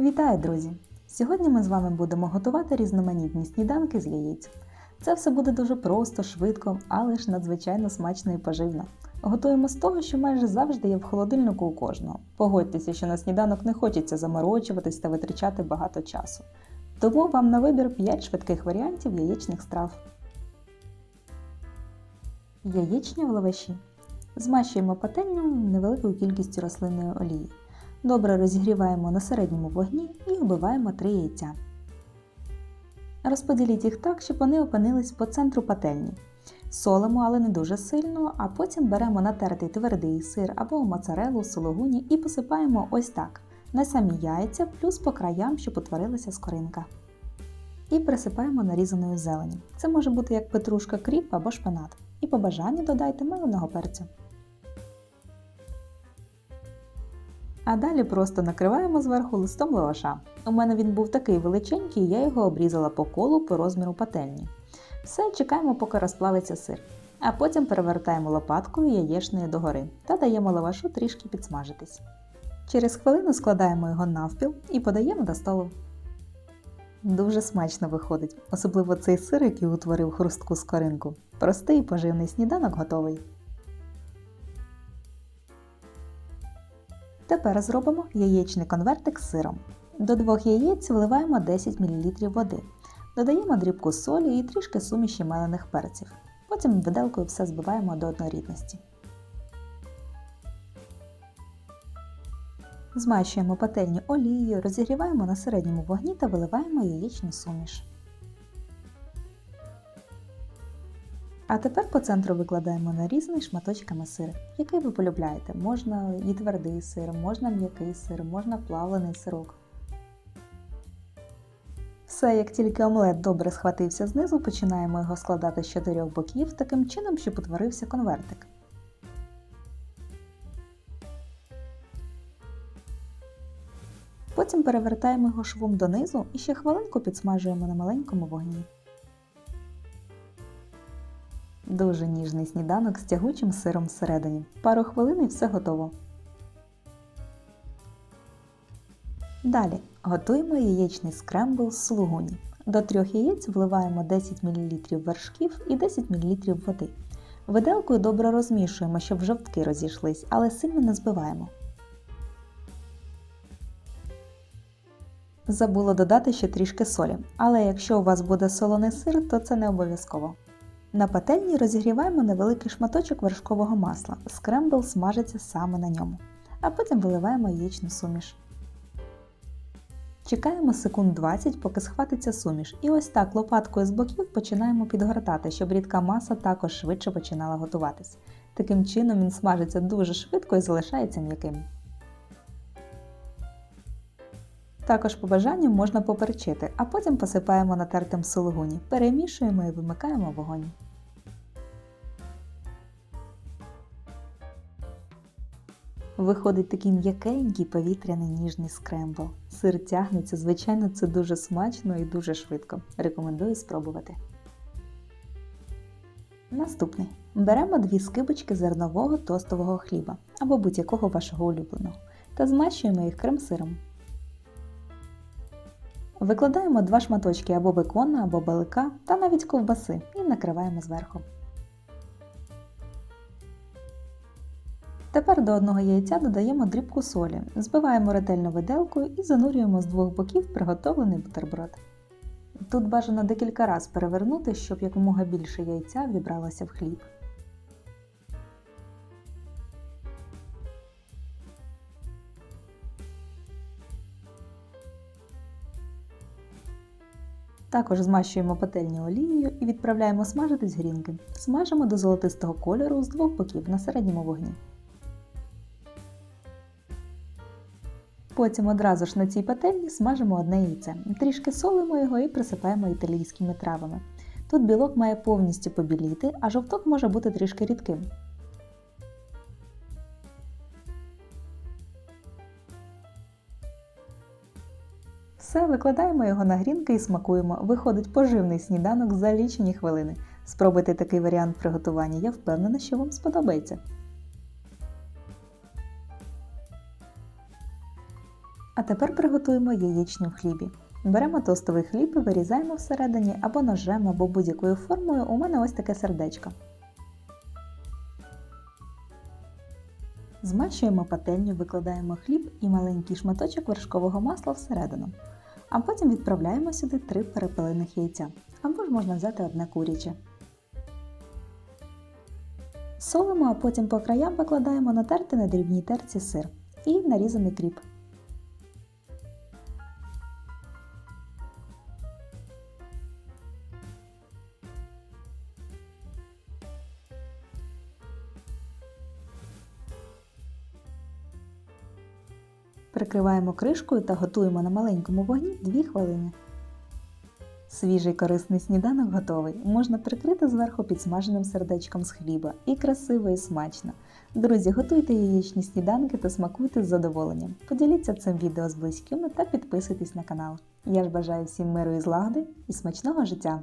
Вітаю, друзі! Сьогодні ми з вами будемо готувати різноманітні сніданки з яєць. Це все буде дуже просто, швидко, але ж надзвичайно смачно і поживно. Готуємо з того, що майже завжди є в холодильнику у кожного. Погодьтеся, що на сніданок не хочеться заморочуватись та витрачати багато часу. Тому вам на вибір 5 швидких варіантів яєчних страв. Яєчні в лаваші. Змащуємо пательню невеликою кількістю рослинної олії. Добре розігріваємо на середньому вогні і вбиваємо 3 яйця. Розподіліть їх так, щоб вони опинились по центру пательні. Солимо, але не дуже сильно, а потім беремо натертий твердий сир або моцарелу, сологуні і посипаємо ось так на самі яйця, плюс по краям, щоб утворилася скоринка. І присипаємо нарізаною зеленю. Це може бути як петрушка кріп або шпинат. І по бажанню додайте меленого перцю. А далі просто накриваємо зверху листом лаваша. У мене він був такий величенький, я його обрізала по колу по розміру пательні. Все, чекаємо, поки розплавиться сир. А потім перевертаємо лопаткою яєчною догори та даємо лавашу трішки підсмажитись. Через хвилину складаємо його навпіл і подаємо до столу. Дуже смачно виходить, особливо цей сир, який утворив хрустку скоринку. Простий поживний сніданок готовий. Тепер зробимо яєчний конвертик з сиром. До двох яєць вливаємо 10 мл води. Додаємо дрібку солі і трішки суміші мелених перців. Потім виделкою все збиваємо до однорідності. Змащуємо пательню олією, розігріваємо на середньому вогні та виливаємо яєчну суміш. А тепер по центру викладаємо нарізаний шматочками сир, який ви полюбляєте. Можна і твердий сир, можна м'який сир, можна плавлений сирок. Все, як тільки омлет добре схватився знизу, починаємо його складати з чотирьох боків таким чином, щоб утворився конвертик. Потім перевертаємо його швом донизу і ще хвилинку підсмажуємо на маленькому вогні. Дуже ніжний сніданок з тягучим сиром всередині. Пару хвилин і все готово. Далі готуємо яєчний скрембл з сулугуні. До трьох яєць вливаємо 10 мл вершків і 10 мл води. Виделкою добре розмішуємо, щоб жовтки розійшлись, але сильно не збиваємо. Забула додати ще трішки солі, але якщо у вас буде солоний сир, то це не обов'язково. На пательні розігріваємо невеликий шматочок вершкового масла. Скрембл смажиться саме на ньому. А потім виливаємо яєчну суміш. Чекаємо секунд 20, поки схватиться суміш, і ось так лопаткою з боків починаємо підгортати, щоб рідка маса також швидше починала готуватись. Таким чином він смажиться дуже швидко і залишається м'яким. Також по бажанню можна поперчити, а потім посипаємо натертим сулугуні, перемішуємо і вимикаємо вогонь. Виходить такий м'якенький повітряний ніжний скрембл. Сир тягнеться, звичайно, це дуже смачно і дуже швидко. Рекомендую спробувати. Наступний. Беремо дві скибочки зернового тостового хліба або будь-якого вашого улюбленого та змащуємо їх крем-сиром. Викладаємо два шматочки або бекона, або балика та навіть ковбаси і накриваємо зверху. Тепер до одного яйця додаємо дрібку солі, збиваємо ретельно виделкою і занурюємо з двох боків приготовлений бутерброд. Тут бажано декілька разів перевернути, щоб якомога більше яйця вібралося в хліб. Також змащуємо пательню олією і відправляємо смажитись грінки. Смажимо до золотистого кольору з двох боків на середньому вогні. Потім одразу ж на цій пательні смажимо одне яйце. Трішки солимо його і присипаємо італійськими травами. Тут білок має повністю побіліти, а жовток може бути трішки рідким. Все, викладаємо його на грінки і смакуємо. Виходить поживний сніданок за лічені хвилини. Спробуйте такий варіант приготування, я впевнена, що вам сподобається. А тепер приготуємо яєчню в хлібі. Беремо тостовий хліб і вирізаємо всередині або ножем, або будь-якою формою. У мене ось таке сердечко. Змащуємо пательню, викладаємо хліб і маленький шматочок вершкового масла всередину. А потім відправляємо сюди три перепелених яйця. Або ж можна взяти одне куряче. Солимо, а потім по краям викладаємо натертий на дрібній терці сир і нарізаний кріп. Прикриваємо кришкою та готуємо на маленькому вогні 2 хвилини. Свіжий корисний сніданок готовий. Можна прикрити зверху підсмаженим сердечком з хліба. І красиво, і смачно. Друзі, готуйте яєчні сніданки та смакуйте з задоволенням. Поділіться цим відео з близькими та підписуйтесь на канал. Я ж бажаю всім миру і злагоди і смачного життя!